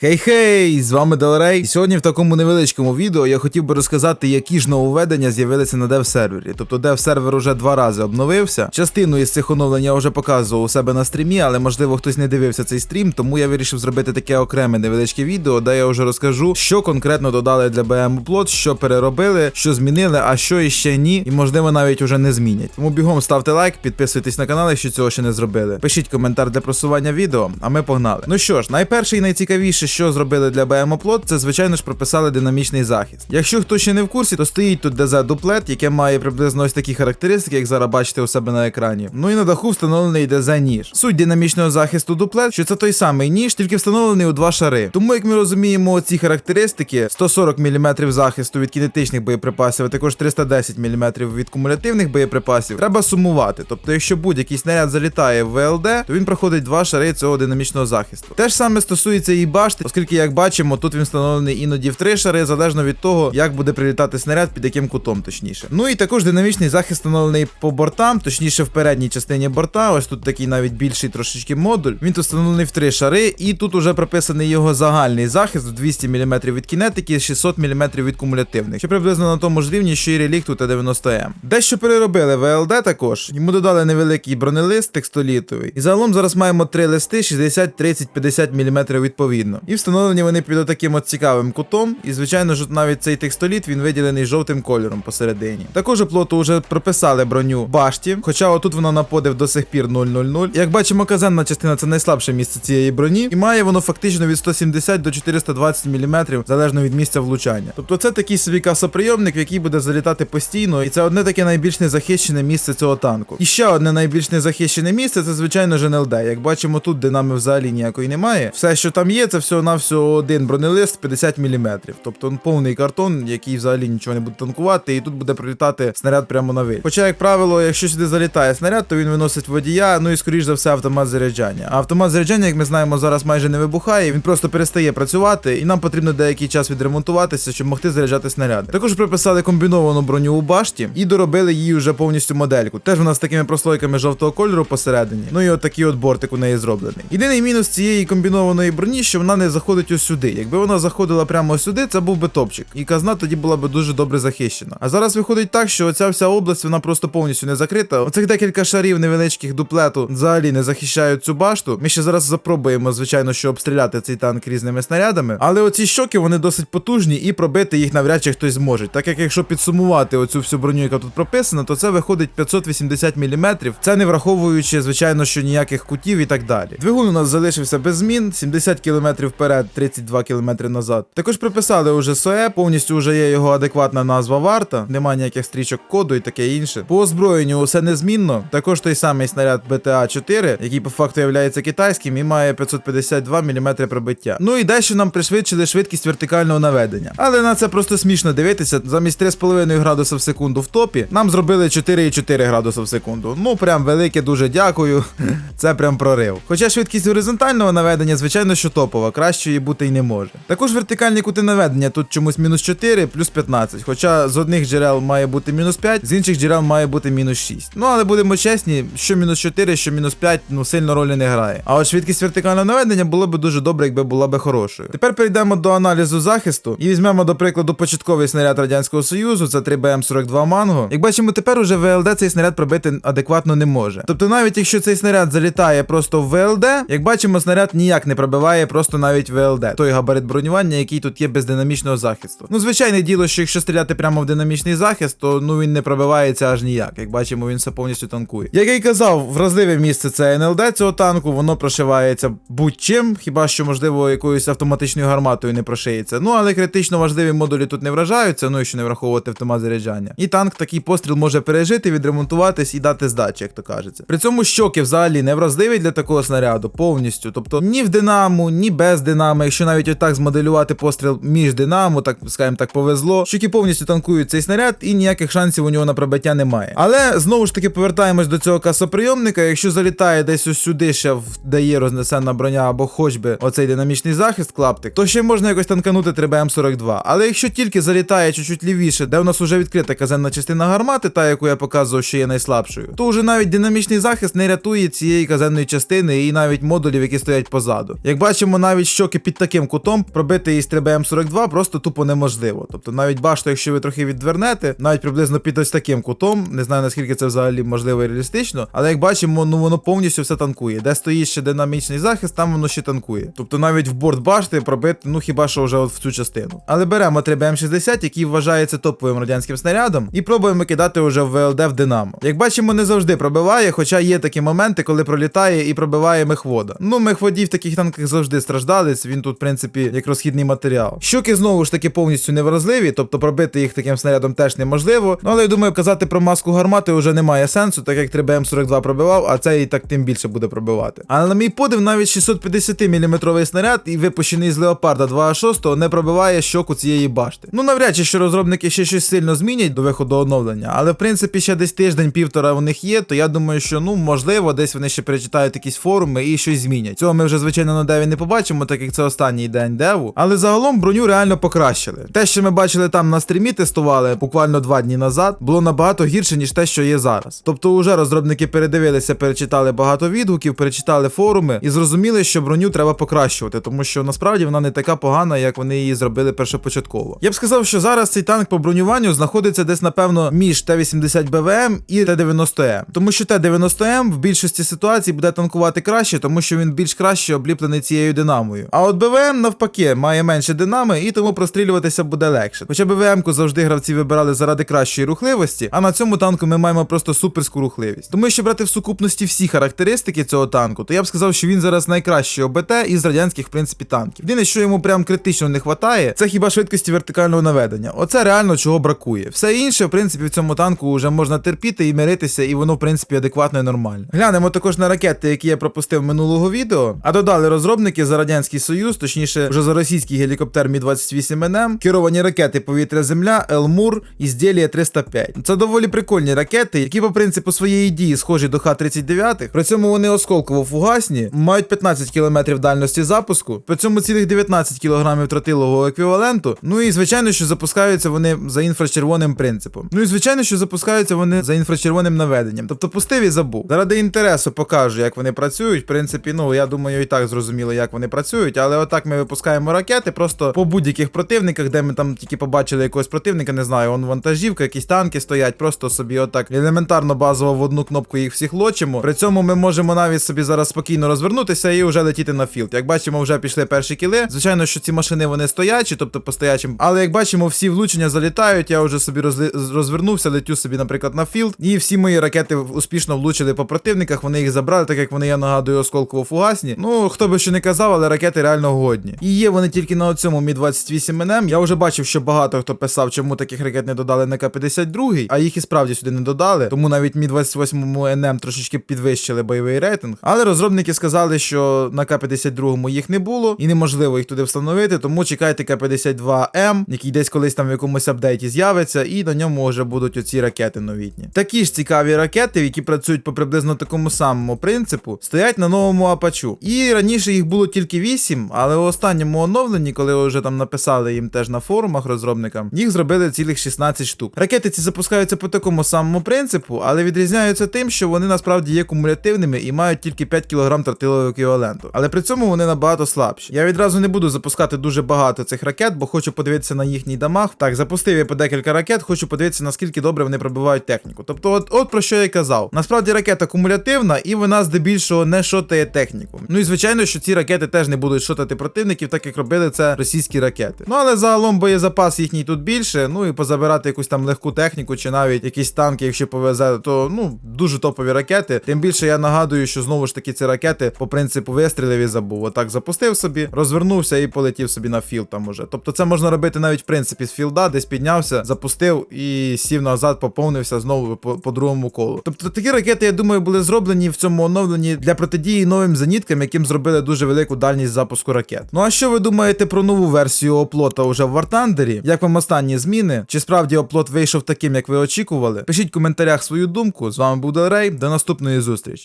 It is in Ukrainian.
Хей-хей! З вами Делрей. І сьогодні в такому невеличкому відео я хотів би розказати, які ж нововведення з'явилися на дев-сервері. Тобто дев-сервер уже два рази обновився. Частину із цих оновлень я вже показував у себе на стрімі, але можливо хтось не дивився цей стрім, тому я вирішив зробити таке окреме невеличке відео, де я вже розкажу, що конкретно додали для BM Upload, що переробили, що змінили, а що іще ні, і можливо навіть уже не змінять. Тому бігом ставте лайк, підписуйтесь на канал, якщо цього ще не зробили. Пишіть коментар для просування відео, а ми погнали. Ну що ж, найперше і найцікавіше, що зробили для BM Upload, це звичайно ж прописали динамічний захист. Якщо хто ще не в курсі, то стоїть тут DZ дуплет, яке має приблизно ось такі характеристики, як зараз бачите у себе на екрані. Ну і на даху встановлений DZ ніж. Суть динамічного захисту дуплет, що це той самий ніж, тільки встановлений у два шари. Тому, як ми розуміємо, ці характеристики 140 мм захисту від кінетичних боєприпасів, а також 310 мм від кумулятивних боєприпасів, треба сумувати. Тобто, якщо будь-який снаряд залітає в ВЛД, то він проходить два шари цього динамічного захисту. Те ж саме стосується і башти, оскільки, як бачимо, тут він встановлений іноді в три шари, залежно від того, як буде прилітати снаряд, під яким кутом, точніше. Ну і також динамічний захист встановлений по бортам, точніше в передній частині борта. Ось тут такий навіть більший трошечки модуль. Він тут встановлений в три шари, і тут уже прописаний його загальний захист в 200 мм від кінетики, 600 мм від кумулятивних, що приблизно на тому ж рівні, що і релікту Т-90М. Дещо переробили ВЛД також. Йому додали невеликий бронелист текстолітовий. І загалом зараз маємо три листи 60, 30, 50 мм відповідно. І встановлені вони під отаким от цікавим кутом. І звичайно ж, навіть цей текстоліт він виділений жовтим кольором посередині. Також оплоту вже прописали броню башті, хоча отут вона на подив до сих пір 000. Як бачимо, казенна частина це найслабше місце цієї броні, і має воно фактично від 170 до 420 мм, залежно від місця влучання. Тобто це такий собі касоприйомник, в який буде залітати постійно, і це одне таке найбільш незахищене місце цього танку. І ще одне найбільш незахищене місце це звичайно ж НЛД. Як бачимо, тут динами взагалі ніякої немає. Все, що там є, це всього на всього один бронелист 50 мм. Тобто ну, повний картон, який взагалі нічого не буде танкувати, і тут буде прилітати снаряд прямо на виліт. Хоча, як правило, якщо сюди залітає снаряд, то він виносить водія, ну і скоріш за все автомат заряджання. А автомат заряджання, як ми знаємо, зараз майже не вибухає, він просто перестає працювати, і нам потрібно деякий час відремонтуватися, щоб могти заряджати снаряди. Також приписали комбіновану броню у башті і доробили її вже повністю модельку. Теж вона з такими прослойками жовтого кольору посередині. Ну і от такий от бортик у неї зроблений. Єдиний мінус цієї комбінованої броні, що вона не заходить ось сюди. Якби вона заходила прямо сюди, це був би топчик. І казна тоді була б дуже добре захищена. А зараз виходить так, що оця вся область вона просто повністю не закрита. Оцих декілька шарів невеличких дуплету взагалі не захищають цю башту. Ми ще зараз запробуємо, звичайно, що обстріляти цей танк різними снарядами. Але оці щоки вони досить потужні і пробити їх навряд чи хтось зможе. Так як якщо підсумувати оцю всю броню, яка тут прописана, то це виходить 580 мм. Це не враховуючи, звичайно, що ніяких кутів і так далі. Двигун у нас залишився без змін, 70 км вперед, 32 км назад. Також приписали уже СОЕ, повністю вже є його адекватна назва варта, немає ніяких стрічок коду і таке інше. По озброєнню усе незмінно. Також той самий снаряд БТА 4, який по факту є китайським і має 552 мм пробиття. Ну і дещо нам пришвидшили швидкість вертикального наведення. Але на це просто смішно дивитися. Замість 3,5 градуса в секунду в топі нам зробили 4,4 градуса в секунду. Ну прям велике дуже дякую. Це прям прорив. Хоча швидкість горизонтального наведення, звичайно, що топова, кращої бути й не може. Також вертикальні кути наведення тут чомусь мінус 4, плюс 15. Хоча з одних джерел має бути мінус 5, з інших джерел має бути мінус 6. Ну але будемо чесні, що мінус 4, що мінус 5, ну сильно ролі не грає. А от швидкість вертикального наведення було б дуже добре, якби була б хорошою. Тепер перейдемо до аналізу захисту і візьмемо, до прикладу, початковий снаряд Радянського Союзу, це 3БМ-42 Манго. Як бачимо, тепер уже ВЛД цей снаряд пробити адекватно не може. Тобто, навіть якщо цей снаряд залітає просто в ВЛД, як бачимо, снаряд ніяк не пробиває просто навіть ВЛД, той габарит бронювання, який тут є без динамічного захисту. Ну, звичайне діло, що якщо стріляти прямо в динамічний захист, то ну він не пробивається аж ніяк. Як бачимо, він все повністю танкує. Як я й казав, вразливе місце це НЛД цього танку, воно прошивається будь-чим, хіба що, можливо, якоюсь автоматичною гарматою не прошиється. Ну але критично важливі модулі тут не вражаються, ну що не враховувати автомат заряджання. І танк такий постріл може пережити, відремонтуватись і дати здачі, як то кажеться. При цьому щоки взагалі не вразливі для такого снаряду повністю. Тобто ні в динамо, ні без динамо. Якщо навіть отак змоделювати постріл між динамо, так скажімо так, повезло. Щоки повністю танкують цей снаряд, і ніяких шансів у нього на пробиття немає. Але знову ж таки повертаємось до цього касоприйомника. Якщо залітає десь ось сюди, ще в- де є рознесена броня, або хоч би оцей динамічний захист, клаптик, то ще можна якось танканути 3БМ42. Але якщо тільки залітає чуть-чуть лівіше, де у нас вже відкрита казенна частина гармати, та яку я показував, що є найслабшою, то вже навіть динамічний захист не рятує цієї казенної частини і навіть модулів, які стоять позаду. Як бачимо, навіть навіть щоки під таким кутом пробити із 3BM42 просто тупо неможливо. Тобто навіть башту, якщо ви трохи відвернете, навіть приблизно під ось таким кутом, не знаю наскільки це взагалі можливо і реалістично, але як бачимо, ну воно повністю все танкує. Де стоїть ще динамічний захист, там воно ще танкує. Тобто навіть в борт башти пробити, ну хіба що вже от в цю частину. Але беремо 3BM60, який вважається топовим радянським снарядом, і пробуємо кидати уже в ВЛД в Динамо. Як бачимо, не завжди пробиває, хоча є такі моменти, коли пролітає і пробиває мехвода. Ну, мехводі в таких танках завжди страждалець, він тут, в принципі, як розхідний матеріал. Щоки знову ж таки повністю невразливі, тобто пробити їх таким снарядом теж неможливо. Ну але я думаю, казати про маску гармати вже немає сенсу, так як 3BM42 пробивав, а цей і так тим більше буде пробивати. Але на мій подив, навіть 650 мм снаряд і випущений з Леопарда 2А6 не пробиває щоку цієї башти. Ну навряд чи що розробники ще щось сильно змінять до виходу оновлення, але в принципі ще десь тиждень-півтора у них є, то я думаю, що ну можливо, десь вони ще перечитають якісь форуми і щось змінять. Цього ми вже звичайно на деві не побачимо, так як це останній день деву. Але загалом броню реально покращили. Те, що ми бачили там на стрімі, тестували буквально два дні назад, було набагато гірше, ніж те, що є зараз. Тобто, уже розробники передивилися, перечитали багато відгуків, перечитали форуми і зрозуміли, що броню треба покращувати, тому що насправді вона не така погана, як вони її зробили першопочатково. Я б сказав, що зараз цей танк по бронюванню знаходиться десь, напевно, між Т-80 БВМ і Т-90М. Тому що Т-90М в більшості ситуацій буде танкувати краще, тому що він більш краще обліплений цією динамою. А от БВМ навпаки має менше динами і тому прострілюватися буде легше. Хоча БВМ-ку завжди гравці вибирали заради кращої рухливості, а на цьому танку ми маємо просто суперську рухливість. Тому якщо брати в сукупності всі характеристики цього танку, то я б сказав, що він зараз найкращий ОБТ із радянських в принципі танків. Єдине, що йому прям критично не вистачає, це хіба швидкості вертикального наведення. Оце реально чого бракує. Все інше, в принципі, в цьому танку вже можна терпіти і миритися, і воно, в принципі, адекватно і нормально. Глянемо також на ракети, які я пропустив минулого відео, а додали розробники за Радянський Союз, точніше, вже за російський гелікоптер Мі-28НМ, керовані ракети повітря-земля, Елмур, ізділія 305. Це доволі прикольні ракети, які по принципу своєї дії схожі до Х-39. При цьому вони осколково-фугасні, мають 15 км дальності запуску, при цьому цілих 19 кг тротилового еквіваленту. Ну і звичайно, що запускаються вони за інфрачервоним принципом. Ну і звичайно, що запускаються вони за інфрачервоним наведенням. Тобто пустив і забув. Заради інтересу покажу, як вони працюють. В принципі, ну я думаю, і так зрозуміло, як вони працюють. Але отак ми випускаємо ракети просто по будь-яких противниках, де ми там тільки побачили якогось противника, не знаю, он вантажівка, якісь танки стоять, просто собі отак елементарно базово в одну кнопку їх всіх лочимо. При цьому ми можемо навіть собі зараз спокійно розвернутися і вже летіти на філд. Як бачимо, вже пішли перші кіли. Звичайно, що ці машини вони стоячі, тобто по стоячим. Але як бачимо, всі влучення залітають. Я вже собі розли- розвернувся, летю собі, наприклад, на філд. І всі мої ракети успішно влучили по противниках. Вони їх забрали, так як вони, я нагадую, осколково-фугасні. Ну хто би що не казав, але ракети реально годні. І є вони тільки на цьому Мі 28 м Я вже бачив, що багато хто писав, чому таких ракет не додали на К-52, а їх і справді сюди не додали. Тому навіть Мі 28 НМ трошечки підвищили бойовий рейтинг. Але розробники сказали, що на К-52 їх не було і неможливо їх туди встановити. Тому чекайте К-52М, який десь колись там в якомусь апдейті з'явиться, і на ньому вже будуть оці ракети новітні. Такі ж цікаві ракети, які працюють по приблизно такому самому принципу, стоять на новому апачу. І раніше їх було тільки 8, але у останньому оновленні, коли вже там написали їм теж на форумах розробникам, їх зробили цілих 16 штук. Ракети ці запускаються по такому самому принципу, але відрізняються тим, що вони насправді є кумулятивними і мають тільки 5 кг тротилового еквіваленту. Але при цьому вони набагато слабші. Я відразу не буду запускати дуже багато цих ракет, бо хочу подивитися на їхній дамаг. Так, запустив я по декілька ракет, хочу подивитися, наскільки добре вони пробивають техніку. Тобто, от, от про що я казав. Насправді ракета кумулятивна, і вона здебільшого не шотає техніку. Ну і звичайно, що ці ракети теж не будуть шотати противників, так як робили це російські ракети. Ну але загалом боєзапас їхній тут більше. Ну і позабирати якусь там легку техніку, чи навіть якісь танки, якщо повезе, то ну дуже топові ракети. Тим більше я нагадую, що знову ж таки ці ракети по принципу вистрілив і забув. Отак запустив собі, розвернувся і полетів собі на філд там уже. Тобто це можна робити навіть в принципі з філда, десь піднявся, запустив і сів назад, поповнився знову по, по другому колу. Тобто такі ракети, я думаю, були зроблені в цьому оновленні для протидії новим зеніткам, яким зробили дуже велику дальність запуску ракет. Ну а що ви думаєте про нову версію оплота уже в War Thunder? Як вам останні зміни? Чи справді оплот вийшов таким, як ви очікували? Пишіть в коментарях свою думку. З вами був Делрей. До наступної зустрічі.